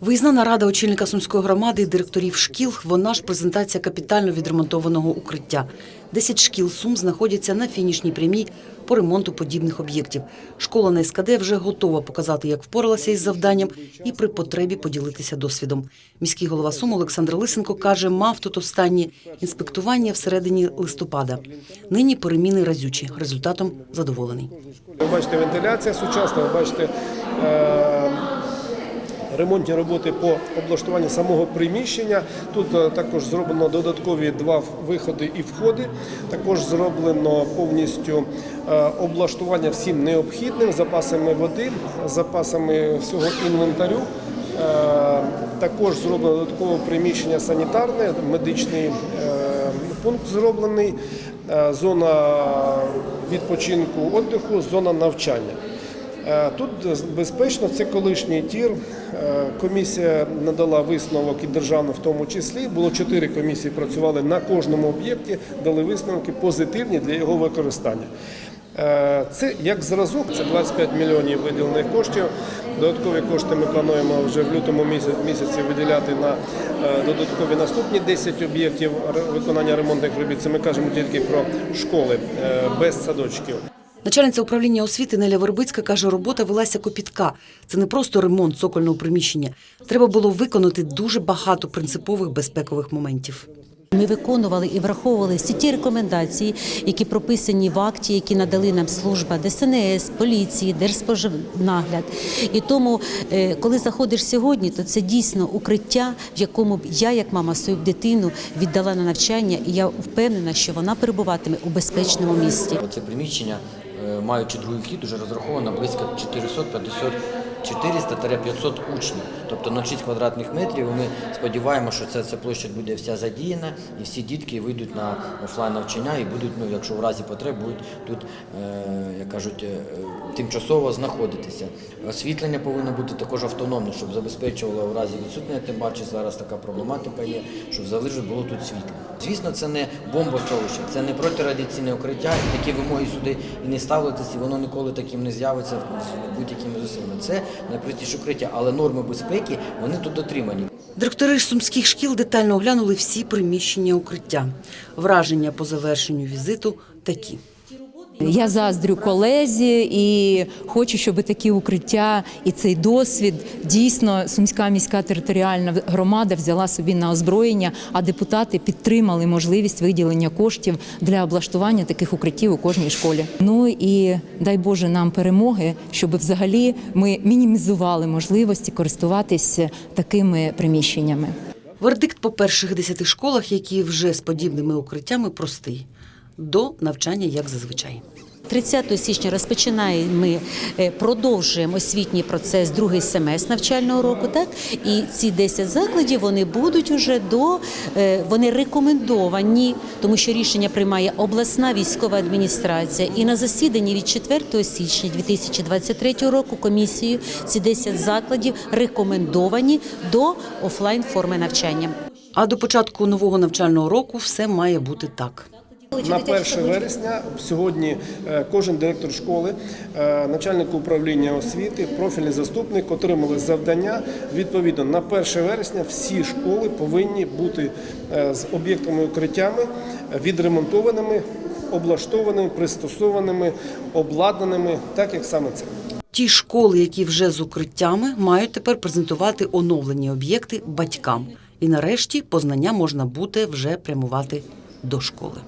Виїзна нарада очільника сумської громади і директорів шкіл. Вона ж презентація капітально відремонтованого укриття. Десять шкіл Сум знаходяться на фінішній прямій по ремонту подібних об'єктів. Школа на СКД вже готова показати, як впоралася із завданням, і при потребі поділитися досвідом. Міський голова Сум Олександр Лисенко каже, мав тут останнє інспектування всередині листопада. Нині переміни разючі. Результатом задоволений. Ви бачите, вентиляція сучасна, ви бачите е, ремонтні роботи по облаштуванню самого приміщення. Тут е, також зроблено додаткові два виходи і входи. Також зроблено повністю е, облаштування всім необхідним запасами води, запасами всього інвентарю. Е, Також зроблено додаткове приміщення санітарне, медичний пункт зроблений, зона відпочинку віддиху, зона навчання. Е, Тут безпечно, це колишній тір. Е, Комісія надала висновок і державна в тому числі. Було чотири комісії, працювали на кожному об'єкті, дали висновки позитивні для його використання. Е, Це як зразок, це 25 мільйонів виділених коштів. Додаткові кошти ми плануємо вже в лютому місяці, виділяти на додаткові наступні 10 об'єктів виконання ремонтних робіт. Це ми кажемо тільки про школи без садочків. Начальниця управління освіти Неля Вербицька каже, робота велася копітка. Це не просто ремонт цокольного приміщення. Треба було виконати дуже багато принципових безпекових моментів. Ми виконували і враховували всі ті рекомендації, які прописані в акті, які надали нам служба ДСНС, поліції, Держспоживнагляд. І тому, е, коли заходиш сьогодні, то це дійсно укриття, в якому б я, як мама, свою дитину віддала на навчання, і я впевнена, що вона перебуватиме у безпечному місці. Це приміщення, маючи другий хід, вже розраховано близько 450 400-500 учнів, тобто на 6 квадратних метрів. Ми сподіваємося, що ця, ця площа буде вся задіяна, і всі дітки вийдуть на офлайн навчання і будуть, ну якщо в разі потреб, будуть тут, е, як кажуть, е, тимчасово знаходитися. Освітлення повинно бути також автономне, щоб забезпечувало в разі відсутнення, тим паче зараз така проблематика є, щоб завжди було тут світло. Звісно, це не бомбосховище, це не протирадіаційне укриття, і такі вимоги сюди і не ставитися, і воно ніколи таким не з'явиться будь-якими зусиллями. Це найпростіше укриття, але норми безпеки вони тут дотримані. Директори сумських шкіл детально оглянули всі приміщення укриття. Враження по завершенню візиту такі. Я заздрю колезі і хочу, щоб такі укриття і цей досвід дійсно Сумська міська територіальна громада взяла собі на озброєння, а депутати підтримали можливість виділення коштів для облаштування таких укриттів у кожній школі. Ну і дай Боже нам перемоги, щоб взагалі ми мінімізували можливості користуватися такими приміщеннями. Вердикт по перших десяти школах, які вже з подібними укриттями, простий до навчання, як зазвичай. 30 січня розпочинаємо, ми е, продовжуємо освітній процес другий семестр навчального року. Так і ці 10 закладів вони будуть уже до е, вони рекомендовані, тому що рішення приймає обласна військова адміністрація. І на засіданні від 4 січня 2023 року комісією ці 10 закладів рекомендовані до офлайн форми навчання. А до початку нового навчального року все має бути так. На 1 вересня сьогодні е, кожен директор школи, е, начальник управління освіти, профільний заступник отримали завдання. Відповідно, на 1 вересня всі школи повинні бути е, з об'єктами укриттями відремонтованими, облаштованими, пристосованими, обладнаними, так як саме це. Ті школи, які вже з укриттями, мають тепер презентувати оновлені об'єкти батькам. І нарешті познання можна буде вже прямувати до школи.